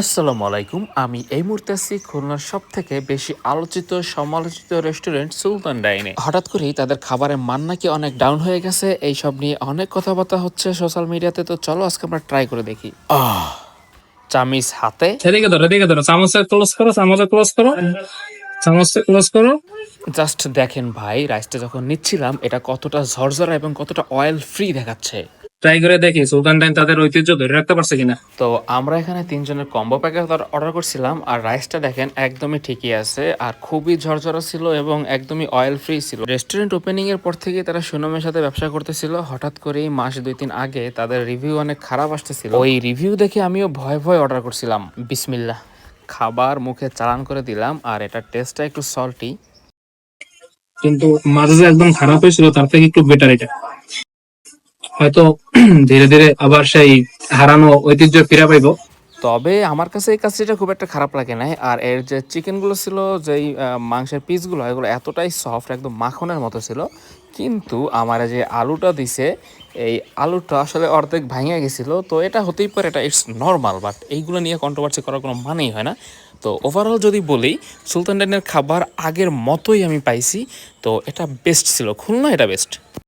আসসালামু আলাইকুম। আমি এই মুহূর্তে আছি খুলনার সব থেকে বেশি আলোচিত সমালোচিত রেস্টুরেন্ট সুলতান ডাইনে। হঠাৎ করেই তাদের খাবারের মান নাকি অনেক ডাউন হয়ে গেছে। এইসব নিয়ে অনেক কথাবার্তা হচ্ছে সোশ্যাল মিডিয়াতে। তো চলো আজকে আমরা ট্রাই করে দেখি। চামিস হাতে। এদিকে ধরো এদিকে ধরো। চামচে ক্লোজ করো চামচে ক্লোজ করো। চামচে ক্লোজ করো। জাস্ট দেখেন ভাই রাইসটা যখন নিচ্ছিলাম এটা কতটা ঝরঝরা এবং কতটা অয়েল ফ্রি দেখাচ্ছে। ট্রাই করে দেখি সুলতান টাইম তাদের ঐতিহ্য ধরে রাখতে পারছে কিনা। তো আমরা এখানে তিনজনের কম্বো প্যাকেজ অর্ডার করছিলাম আর রাইসটা দেখেন একদমই ঠিকই আছে আর খুবই ঝরঝরা ছিল এবং একদমই অয়েল ফ্রি ছিল। রেস্টুরেন্ট ওপেনিং এর পর থেকে তারা সুনমের সাথে ব্যবসা করতেছিল হঠাৎ করেই মাস দুই তিন আগে তাদের রিভিউ অনেক খারাপ আসতেছিল। ওই রিভিউ দেখে আমিও ভয় ভয় অর্ডার করছিলাম বিসমিল্লা খাবার মুখে চালান করে দিলাম আর এটার টেস্টটা একটু সল্টি কিন্তু মাঝে একদম খারাপ হয়েছিল তার থেকে একটু বেটার এটা। হয়তো ধীরে ধীরে আবার সেই হারানো ঐতিহ্য ফিরে পাইবো। তবে আমার কাছে এই কাজটা খুব একটা খারাপ লাগে নাই। আর এর যে চিকেনগুলো ছিল, যেই মাংসের পিসগুলো, এগুলো এতটাই সফট, একদম মাখনের মতো ছিল। কিন্তু আমার যে আলুটা দিছে, এই আলুটা আসলে অর্ধেক ভাঙে গেছিল। তো এটা হতেই পারে, এটা ইটস নর্মাল বাট এইগুলো নিয়ে কন্ট্রোভার্সি করার কোনো মানেই হয় না। তো ওভারঅল যদি বলি, সুলতান ডাইনের খাবার আগের মতোই আমি পাইছি। তো এটা বেস্ট ছিল, খুলনা এটা বেস্ট